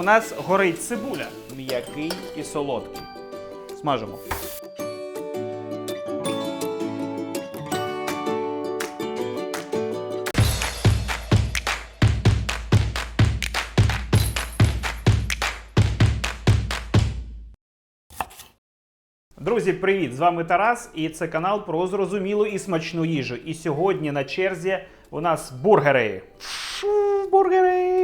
У нас горить цибуля, м'який і солодкий. Смажимо. Друзі, привіт! З вами Тарас, і це канал про зрозумілу і смачну їжу. І сьогодні на черзі у нас бургери. Бургери!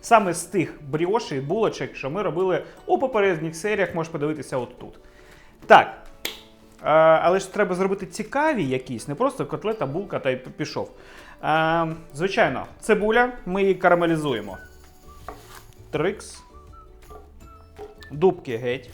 Саме з тих бріошей, булочок, що ми робили у попередніх серіях, можеш подивитися от тут. Так. Е, але ж треба зробити цікаві якісь, не просто котлета, булка та й пішов. Е, звичайно, цибуля, ми її карамелізуємо. Трикс. Дубки геть.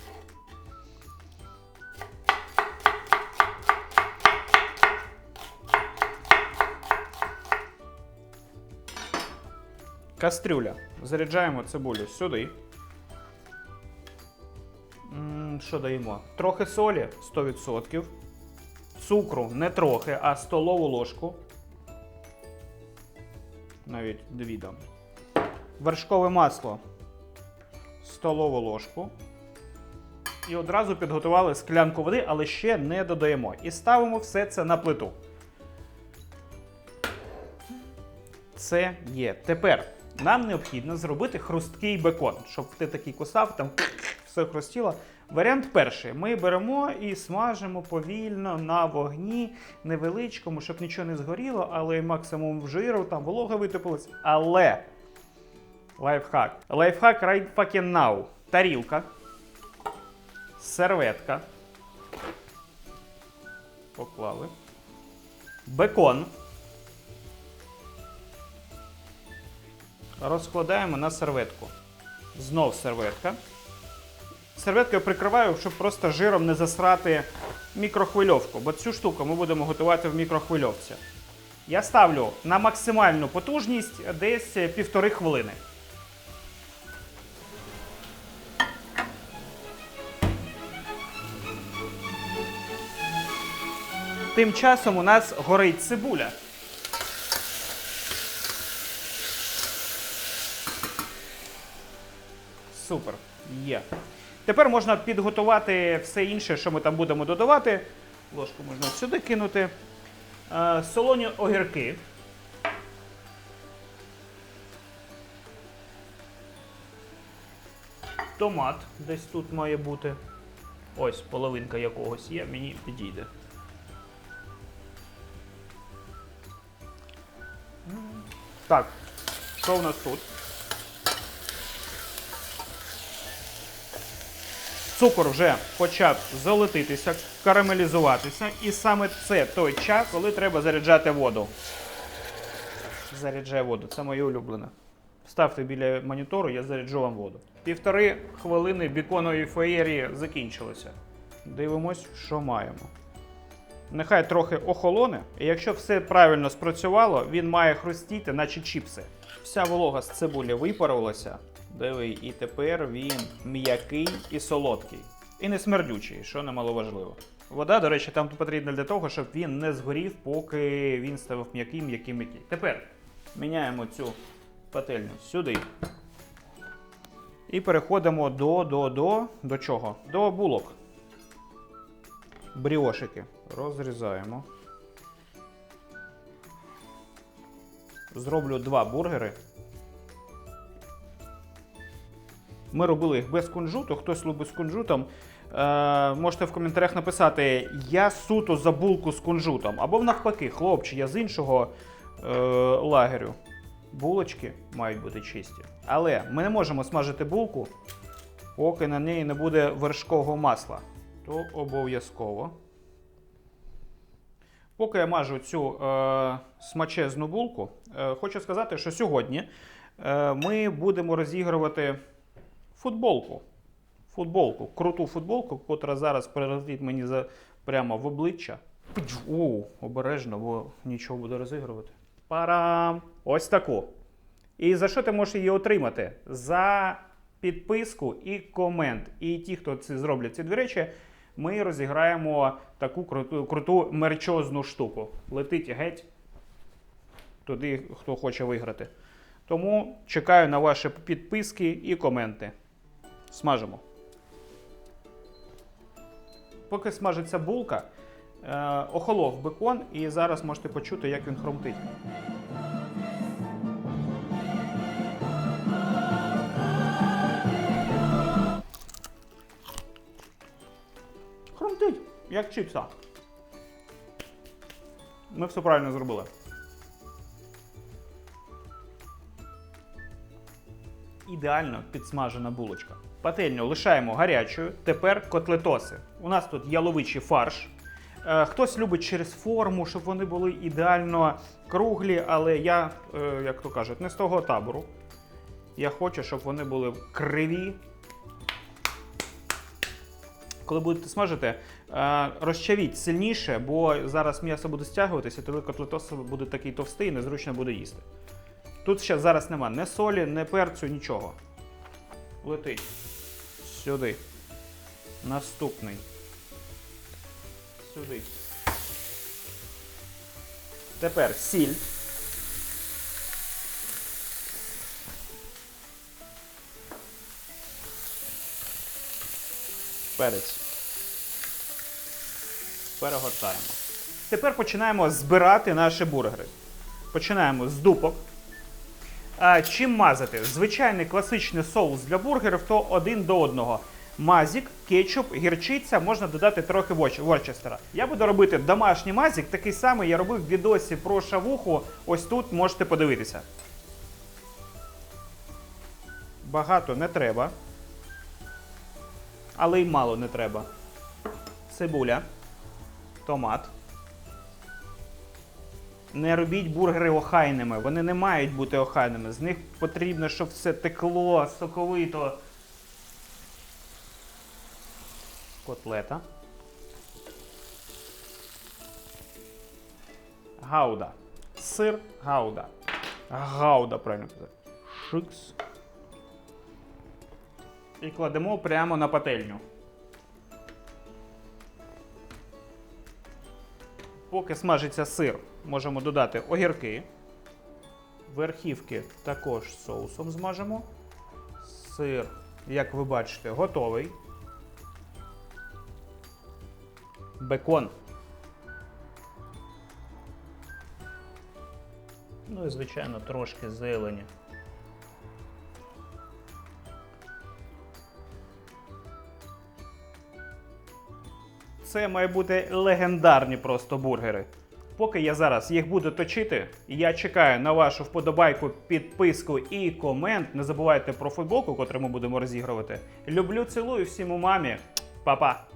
Кастрюля. Заряджаємо цибулю сюди. Що даємо? Трохи солі 100%. Цукру не трохи, а столову ложку. Навіть дві дам. Вершкове масло. Столову ложку. І одразу підготували склянку води, але ще не додаємо. І ставимо все це на плиту. Це є. Тепер нам необхідно зробити хрусткий бекон, щоб ти такий кусав, там все хрустіло. Варіант перший. Ми беремо і смажимо повільно на вогні невеличкому, щоб нічого не згоріло, але максимум жиру, там волога витопилась. Але лайфхак. Лайфхак right fucking now. Тарілка. Серветка. Поклали. Бекон. Розкладаємо на серветку. Знов серветка. Серветкою прикриваю, щоб просто жиром не засрати мікрохвильовку, бо цю штуку ми будемо готувати в мікрохвильовці. Я ставлю на максимальну потужність десь півтори хвилини. Тим часом у нас горить цибуля. Супер. Є. Тепер можна підготувати все інше, що ми там будемо додавати. Ложку можна сюди кинути. Е, Солоні огірки. Томат десь тут має бути. Ось половинка якогось є, мені підійде. Так, що в нас тут? Цукор вже почав золотитися, карамелізуватися, і саме це той час, коли треба заряджати воду. Заряджай воду, це моє улюблене. Ставте біля монітору, я заряджу вам воду. Півтори хвилини біконової феєрії закінчилося. Дивимось, що маємо. Нехай трохи охолоне, і якщо все правильно спрацювало, він має хрустіти, наче чіпси. Вся волога з цибулі випарувалася. Диви, і тепер він м'який і солодкий. І не смердючий, що немаловажливо. Вода, до речі, там потрібна для того, щоб він не згорів, поки він став м'який, м'який, м'який. Тепер міняємо цю пательню сюди. І переходимо до, до, до, до чого? До булок. Бріошики. Розрізаємо. Зроблю два бургери. Ми робили їх без кунжуту. Хтось любить з кунжутом. Е, можете в коментарях написати: я суто за булку з кунжутом. Або навпаки, хлопче, я з іншого е, лагерю. Булочки мають бути чисті. Але ми не можемо смажити булку, поки на неї не буде вершкового масла. То обов'язково. Поки я мажу цю е, смачезну булку, е, хочу сказати, що сьогодні е, ми будемо розігрувати футболку. Футболку, круту футболку, котра зараз прилетить мені за, прямо в обличчя. О, обережно, бо нічого буде розігрувати. Парам! Ось таку. І за що ти можеш її отримати? За підписку і комент. І ті, хто це зроблять ці дві речі, ми розіграємо таку круту, круту мерчозну штуку. Летить геть туди, хто хоче виграти. Тому чекаю на ваші підписки і коменти. Смажимо. Поки смажиться булка, е, охолов бекон, і зараз можете почути, як він хромтить. Хромтить, як чіпса. Ми все правильно зробили. Ідеально підсмажена булочка. Пательню лишаємо гарячою. Тепер котлетоси. У нас тут яловичий фарш. Е, Хтось любить через форму, щоб вони були ідеально круглі, але я, е, як то кажуть, не з того табору. Я хочу, щоб вони були криві. Коли будете смажити, е, розчавіть сильніше, бо зараз м'ясо буде стягуватися, тоді котлетос буде такий товстий і незручно буде їсти. Тут ще зараз нема ні солі, ні перцю, нічого. Летить. Сюди. Наступний. Сюди. Тепер сіль. Перець. Перегортаємо. Тепер починаємо збирати наші бургери. Починаємо з дупок. Чим мазати? Звичайний класичний соус для бургерів то один до одного. Мазік, кетчуп, гірчиця, можна додати трохи ворчестера. Я буду робити домашній мазік, такий самий я робив в відосі про шавуху. Ось тут можете подивитися. Багато не треба. Але й мало не треба. Цибуля, томат. Не робіть бургери охайними. Вони не мають бути охайними. З них потрібно, щоб все текло, соковито. Котлета. Гауда. Сир гауда. Гауда, правильно казати. Шикс. І кладемо прямо на пательню. Поки смажиться сир, можемо додати огірки. Верхівки також соусом змажемо. Сир, як ви бачите, готовий. Бекон. Ну і, звичайно, трошки зелені. Це має бути легендарні просто бургери. Поки я зараз їх буду точити, я чекаю на вашу вподобайку, підписку і комент. Не забувайте про футболку, котру ми будемо розігрувати. Люблю, цілую всім у мамі. Па-па!